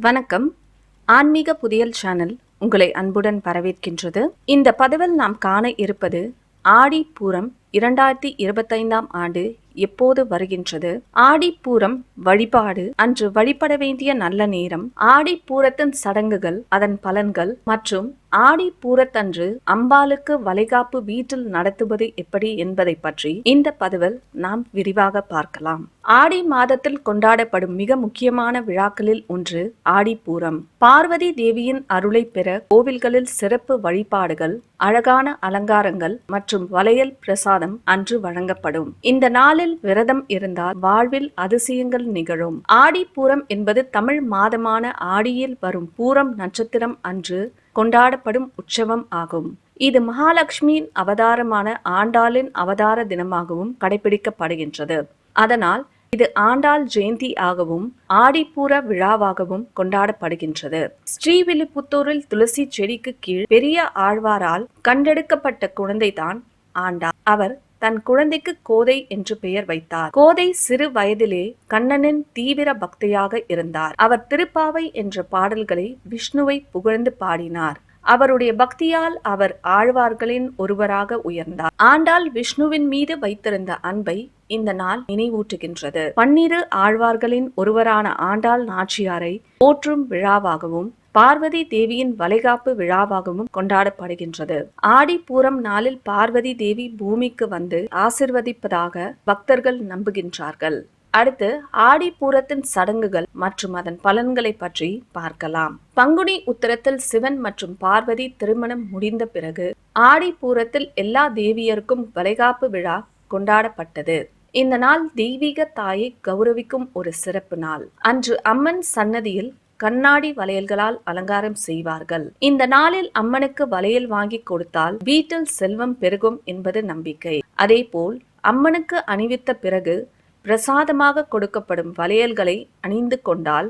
வணக்கம். ஆன்மீக புதியல் சேனல் உங்களை அன்புடன் வரவேற்கின்றது. இந்த பதிவில் நாம் காண இருப்பது ஆடி பூரம் இரண்டாயிரத்தி இருபத்தைந்தாம் ஆண்டு எப்போது வருகின்றது? ஆடிப்பூரம் வழிபாடு. அன்று வழிபட வேண்டிய நல்ல நேரம். ஆடிப்பூரத்தின் சடங்குகள் அதன் பலன்கள் மற்றும் ஆடி பூரத்தன்று அம்பாளுக்கு வளைகாப்பு வீட்டில் நடத்துவது எப்படி என்பதை பற்றி இந்த பதிவில் நாம் விரிவாக பார்க்கலாம். ஆடி மாதத்தில் கொண்டாடப்படும் மிக முக்கியமான விழாக்களில் ஒன்று ஆடிப்பூரம். பார்வதி தேவியின் அருளை பெற கோவில்களில் சிறப்பு வழிபாடுகள் அழகான அலங்காரங்கள் மற்றும் வளையல் பிரசாதம் அன்று வழங்கப்படும். இந்த நாளில் விரதம் இருந்தால் வாழ்வில் அதிசயங்கள் நிகழும். ஆடிப்பூரம் என்பது தமிழ் மாதமான ஆடியில் வரும் பூரம் நட்சத்திரம் அன்று கொண்டாடப்படும் உற்சவம் ஆகும். இது மகாலட்சுமியின் அவதாரமான ஆண்டாளின் அவதார தினமாகவும் கடைபிடிக்கப்படுகின்றது அதனால் இது ஆண்டாள் ஜெயந்தி ஆகவும் ஆடிப்பூர விழாவாகவும் கொண்டாடப்படுகின்றது. ஸ்ரீவில்லிபுத்தூரில் துளசி செடிக்கு கீழ் பெரிய ஆழ்வாரால் கண்டெடுக்கப்பட்ட குழந்தைதான் ஆண்டாள். அவர் தன் குழந்தைக்கு கோதை என்று பெயர் வைத்தார். கோதை சிறு வயதிலே கண்ணனின் தீவிர பக்தியாக இருந்தார். அவர் திருப்பாவை என்ற பாடல்களை விஷ்ணுவை புகழ்ந்து பாடினார். அவருடைய பக்தியால் அவர் ஆழ்வார்களின் ஒருவராக உயர்ந்தார். ஆண்டாள் விஷ்ணுவின் மீது வைத்திருந்த அன்பை இந்த நாள் நினைவூட்டுகின்றது. பன்னிரு ஆழ்வார்களின் ஒருவரான ஆண்டாள் நாச்சியாரை போற்றும் விழாவாகவும் பார்வதி தேவியின் வளைகாப்பு விழாவாகவும் கொண்டாடப்படுகின்றது. ஆடி பூரம் நாளில் பார்வதி தேவி பூமிக்கு வந்து ஆசிர்வதிப்பதாக பக்தர்கள் நம்புகின்றார்கள். அடுத்து ஆடி பூரத்தின் சடங்குகள் மற்றும் அதன் பலன்களை பற்றி பார்க்கலாம். பங்குனி உத்தரத்தில் சிவன் மற்றும் பார்வதி திருமணம் முடிந்த பிறகு ஆடி பூரத்தில் எல்லா தேவியருக்கும் வளைகாப்பு விழா கொண்டாடப்பட்டது. இந்த நாள் தெய்வீக தாயை கௌரவிக்கும் ஒரு சிறப்பு நாள். அன்று அம்மன் சன்னதியில் கண்ணாடி வளையல்களால் அலங்காரம் செய்வார்கள். இந்த நாளில் அம்மனுக்கு வளையல் வாங்கி கொடுத்தால் வீட்டில் செல்வம் பெருகும் என்பது நம்பிக்கை. அதேபோல் அம்மனுக்கு அணிவித்த பிறகு பிரசாதமாக கொடுக்கப்படும் வளையல்களை அணிந்து கொண்டால்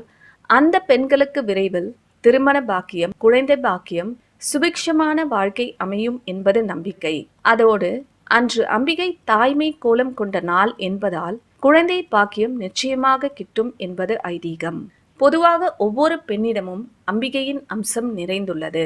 அந்த பெண்களுக்கு விரைவில் திருமண பாக்கியம் குழந்தை பாக்கியம் சுபிக்ஷமான வாழ்க்கை அமையும் என்பது நம்பிக்கை. அதோடு அன்று அம்பிகை தாய்மை கோலம் கொண்ட நாள் என்பதால் குழந்தை பாக்கியம் நிச்சயமாக கிட்டும் என்பது ஐதீகம். பொதுவாக ஒவ்வொரு பெண்ணிடமும் அம்பிகையின் அம்சம் நிறைந்துள்ளது.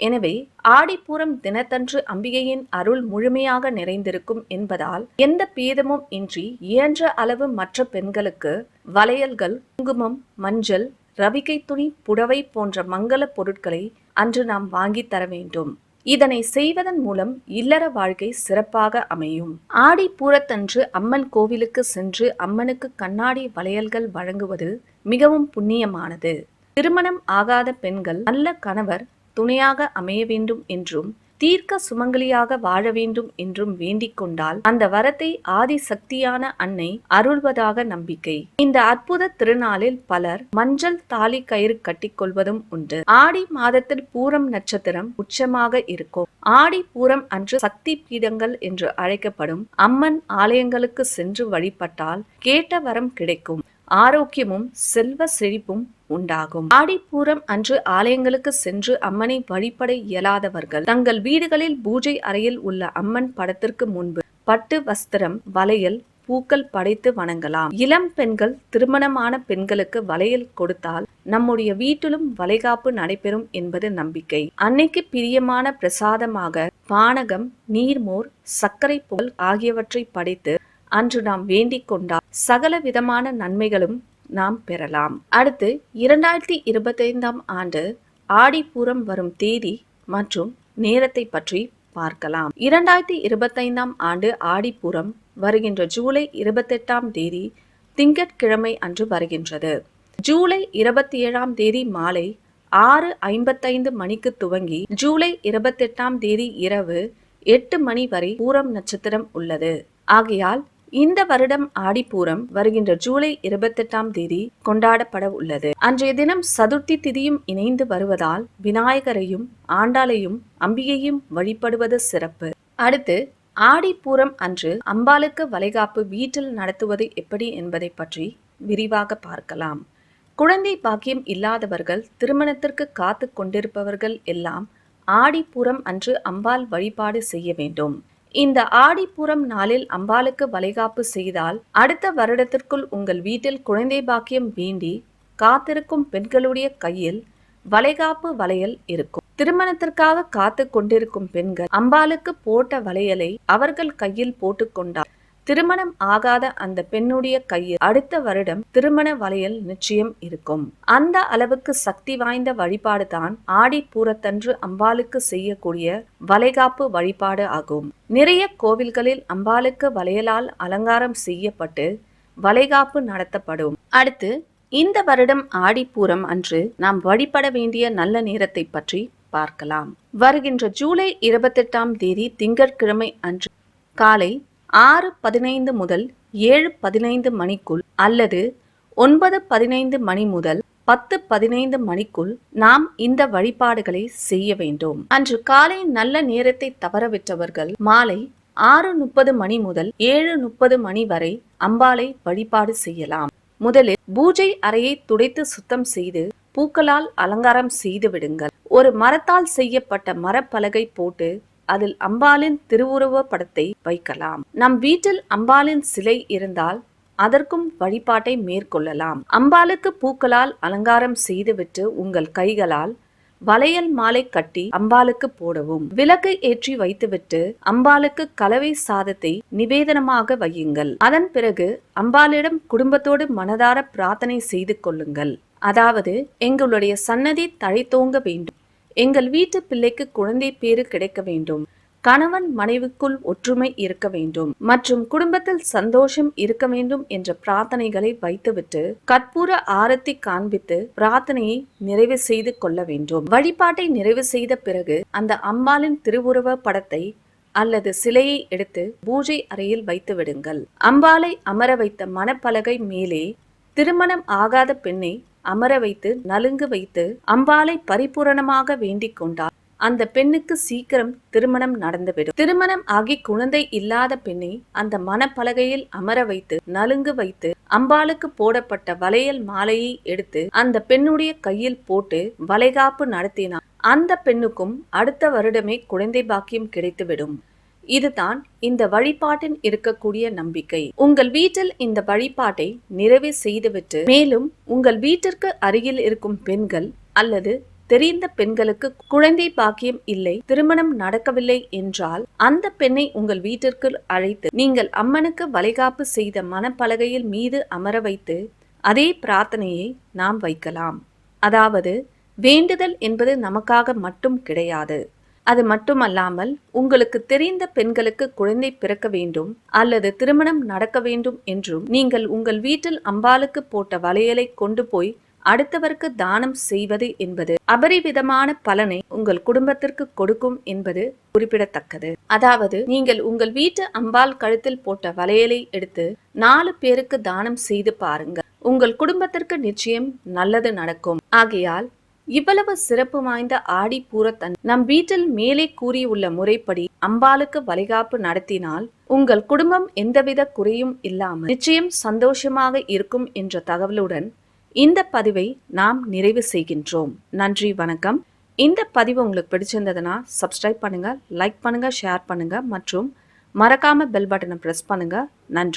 எனவே ஆடிப்பூரம் தினத்தன்று அம்பிகையின் அருள் முழுமையாக நிறைந்திருக்கும் என்பதால் எந்த பேதமும் இன்றி இயன்ற அளவு மற்ற பெண்களுக்கு வளையல்கள் குங்குமம் மஞ்சள் ரவிக்கை துணி புடவை போன்ற மங்கள பொருட்களை அன்று நாம் வாங்கி தர வேண்டும். இதனை செய்வதன் மூலம் இல்லற வாழ்க்கை சிறப்பாக அமையும். ஆடி பூரத்தன்று அம்மன் கோவிலுக்கு சென்று அம்மனுக்கு கண்ணாடி வளையல்கள் வழங்குவது மிகவும் புண்ணியமானது. திருமணம் ஆகாத பெண்கள் நல்ல கணவர் துணையாக அமைய வேண்டும் என்றும் தீர்க்க சுமங்கலியாக வாழ வேண்டும் என்றும் வேண்டிக் கொண்டால் அந்த வரத்தை ஆதி சக்தியான அன்னை அருள்வதாக நம்பிக்கை. இந்த அற்புத திருநாளில் பலர் மஞ்சள் தாலி கயிறு கட்டிக்கொள்வதும் உண்டு. ஆடி மாதத்தில் பூரம் நட்சத்திரம் உச்சமாக இருக்கும். ஆடி பூரம் அன்று சக்தி பீடங்கள் என்று அழைக்கப்படும் அம்மன் ஆலயங்களுக்கு சென்று வழிபட்டால் கேட்ட வரம் கிடைக்கும். ஆரோக்கியமும் செல்வ செழிப்பும் உண்டாகும். ஆடிப்பூரம் அன்று ஆலயங்களுக்கு சென்று அம்மனை வழிபட இயலாதவர்கள் தங்கள் வீடுகளில் பூஜை அறையில் உள்ள அம்மன் படத்திற்கு முன்பு பட்டு வஸ்திரம் வளையல் பூக்கள் படைத்து வணங்கலாம். இளம் பெண்கள் திருமணமான பெண்களுக்கு வளையல் கொடுத்தால் நம்முடைய வீட்டிலும் வளைகாப்பு நடைபெறும் என்பது நம்பிக்கை. அன்னைக்கு பிரியமான பிரசாதமாக பானகம் நீர்மோர் சர்க்கரை போல் ஆகியவற்றை படைத்து அன்று நாம் வேண்டிக் கொண்டால் சகல விதமான நன்மைகளும் நாம் பெறலாம். அடுத்து இரண்டாயிரத்தி இருபத்தைந்தாம் ஆண்டு ஆடிப்பூரம் வரும் தேதி மற்றும் நேரத்தை பற்றி பார்க்கலாம். இரண்டாயிரத்தி இருபத்தைந்தாம் ஆண்டு ஆடிப்பூரம் வருகின்ற ஜூலை இருபத்தெட்டாம் தேதி திங்கட்கிழமை அன்று வருகின்றது. ஜூலை இருபத்தி ஏழாம் தேதி மாலை ஆறு ஐம்பத்தைந்து மணிக்கு துவங்கி ஜூலை இருபத்தெட்டாம் தேதி இரவு எட்டு மணி வரை பூரம் நட்சத்திரம் உள்ளது. ஆகையால் இந்த வருடம் ஆடிப்பூரம் வருகின்ற ஜூலை இருபத்தெட்டாம் தேதி கொண்டாடப்பட உள்ளது. அன்றைய தினம் சதுர்த்தி திதியும் இணைந்து வருவதால் விநாயகரையும் ஆண்டாளையும் அம்பிகையும் வழிபடுவது சிறப்பு. அடுத்து ஆடிப்பூரம் அன்று அம்பாளுக்கு வளைகாப்பு வீட்டில் நடத்துவது எப்படி என்பதை பற்றி விரிவாக பார்க்கலாம். குழந்தை பாக்கியம் இல்லாதவர்கள் திருமணத்திற்கு காத்து கொண்டிருப்பவர்கள் எல்லாம் ஆடிப்பூரம் அன்று அம்பாள் வழிபாடு செய்ய வேண்டும். இந்த ஆடிப்புறம் நாளில் அம்பாளுக்கு வளைகாப்பு செய்தால் அடுத்த வருடத்திற்குள் உங்கள் வீட்டில் குழந்தை பாக்கியம் வேண்டி காத்திருக்கும் பெண்களுடைய கையில் வளைகாப்பு வளையல் இருக்கும். திருமணத்திற்காக காத்து கொண்டிருக்கும் பெண்கள் அம்பாளுக்கு போட்ட வளையலை அவர்கள் கையில் போட்டுக்கொண்டார் திருமணம் ஆகாத அந்த பெண்ணுடைய கையில் அடுத்த வருடம் திருமண வளையல் நிச்சயம் இருக்கும். அந்த அளவுக்கு சக்தி வாய்ந்த வழிபாடு தான் ஆடி பூரத்தன்று அம்பாளுக்கு செய்யக்கூடிய வளைகாப்பு வழிபாடு ஆகும். நிறைய கோவில்களில் அம்பாளுக்கு வளையலால் அலங்காரம் செய்யப்பட்டு வளைகாப்பு நடத்தப்படும். அடுத்து இந்த வருடம் ஆடிப்பூரம் அன்று நாம் வழிபட வேண்டிய நல்ல நேரத்தை பற்றி பார்க்கலாம். வருகின்ற ஜூலை இருபத்தெட்டாம் தேதி திங்கட்கிழமை அன்று காலை ஆறு பதினைந்து முதல் ஏழு பதினைந்து மணிக்குள் அல்லது ஒன்பது பதினைந்து மணி முதல் பத்து பதினைந்து மணிக்குள் நாம் இந்த வழிபாடுகளை செய்ய வேண்டும். அன்று காலை நல்ல நேரத்தை தவறவிட்டவர்கள் மாலை ஆறு முப்பது மணி முதல் ஏழு முப்பது மணி வரை அம்பாளை வழிபாடு செய்யலாம். முதலில் பூஜை அறையை துடைத்து சுத்தம் செய்து பூக்களால் அலங்காரம் செய்து விடுங்கள். ஒரு மரத்தால் செய்யப்பட்ட மரப்பலகை போட்டு அதில் அம்பாளின் திருவுருவ படத்தை வைக்கலாம். நம் வீட்டில் அம்பாளின் சிலை இருந்தால் அதற்கும் வழிபாட்டை மேற்கொள்ளலாம். அம்பாளுக்கு பூக்களால் அலங்காரம் செய்துவிட்டு உங்கள் கைகளால் வளையல் மாலை கட்டி அம்பாளுக்கு போடவும். விளக்கை ஏற்றி வைத்துவிட்டு அம்பாளுக்கு கலவை சாதத்தை நிவேதனமாக வையுங்கள். அதன் பிறகு அம்பாளிடம் குடும்பத்தோடு மனதார பிரார்த்தனை செய்து கொள்ளுங்கள். அதாவது எங்களுடைய சன்னதி தழைத்தோங்க வேண்டும். எங்கள் வீட்டு பிள்ளைக்கு குழந்தை பேறு கிடைக்க வேண்டும். கணவன் மனைவிக்குள் ஒற்றுமை இருக்க வேண்டும். மற்றும் குடும்பத்தில் சந்தோஷம் இருக்க வேண்டும் என்ற பிரார்த்தனைகளை வைத்துவிட்டு கற்பூர ஆரத்தி காண்பித்து பிரார்த்தனையை நிறைவு செய்து கொள்ள வேண்டும். வழிபாட்டை நிறைவு செய்த பிறகு அந்த அம்பாளின் திருவுருவ படத்தை அல்லது சிலையை எடுத்து பூஜை அறையில் வைத்து விடுங்கள். அம்பாளை அமர வைத்த மணப்பலகை மேலே திருமணம் ஆகாத பெண்ணை அமர வைத்து நலுங்கு வைத்து அம்பாலை பரிபூரணமாக வேண்டிக் கொண்டார் அந்த பெண்ணுக்கு சீக்கிரம் திருமணம் நடந்துவிடும். திருமணம் ஆகி குழந்தை இல்லாத பெண்ணை அந்த மனப்பலகையில் அமர வைத்து நலுங்கு வைத்து அம்பாளுக்கு போடப்பட்ட வளையல் மாலையை எடுத்து அந்த பெண்ணுடைய கையில் போட்டு வளைகாப்பு நடத்தினார் அந்த பெண்ணுக்கும் அடுத்த வருடமே குழந்தை பாக்கியம் கிடைத்துவிடும். இதுதான் இந்த வழிபாட்டின் இருக்கக்கூடிய நம்பிக்கை. உங்கள் வீட்டில் இந்த வழிபாட்டை நிறைவே செய்துவிட்டு மேலும் உங்கள் வீட்டிற்கு அருகில் இருக்கும் பெண்கள் அல்லது தெரிந்த பெண்களுக்கு குழந்தை பாக்கியம் இல்லை திருமணம் நடக்கவில்லை என்றால் அந்த பெண்ணை உங்கள் வீட்டிற்கு அழைத்து நீங்கள் அம்மனுக்கு வளைகாப்பு செய்த மனப்பலகையில் மீது அமர வைத்து அதே பிரார்த்தனையை நாம் வைக்கலாம். அதாவது வேண்டுதல் என்பது நமக்காக மட்டும் கிடையாது. அது மட்டுமல்லாமல் உங்களுக்கு தெரிந்த பெண்களுக்கு குழந்தை பிறக்க வேண்டும் அல்லது திருமணம் நடக்க வேண்டும் என்றும் நீங்கள் உங்கள் வீட்டில் அம்பாளுக்கு போட்ட வளையலை கொண்டு போய் அடுத்தவருக்கு தானம் செய்வது என்பது அபரிவிதமான பலனை உங்கள் குடும்பத்திற்கு கொடுக்கும் என்பது குறிப்பிடத்தக்கது. அதாவது நீங்கள் உங்கள் வீட்டு அம்பாள் கழுத்தில் போட்ட வளையலை எடுத்து நாலு பேருக்கு தானம் செய்து பாருங்கள். உங்கள் குடும்பத்திற்கு நிச்சயம் நல்லது நடக்கும். ஆகையால் இவ்வளவு சிறப்பு வாய்ந்த ஆடி பூரத்தன் நம் வீட்டில் மேலே கூறியுள்ள முறைப்படி அம்பாளுக்கு வளைகாப்பு நடத்தினால் உங்கள் குடும்பம் எந்தவித குறையும் இல்லாமல் நிச்சயம் சந்தோஷமாக இருக்கும் என்ற தகவலுடன் இந்த பதிவை நாம் நிறைவு செய்கின்றோம். நன்றி வணக்கம். இந்த பதிவு உங்களுக்கு பிடிச்சிருந்ததுன்னா சப்ஸ்கிரைப் பண்ணுங்க லைக் பண்ணுங்க ஷேர் பண்ணுங்க மற்றும் மறக்காம பெல் பட்டனை பிரஸ் பண்ணுங்க. நன்றி.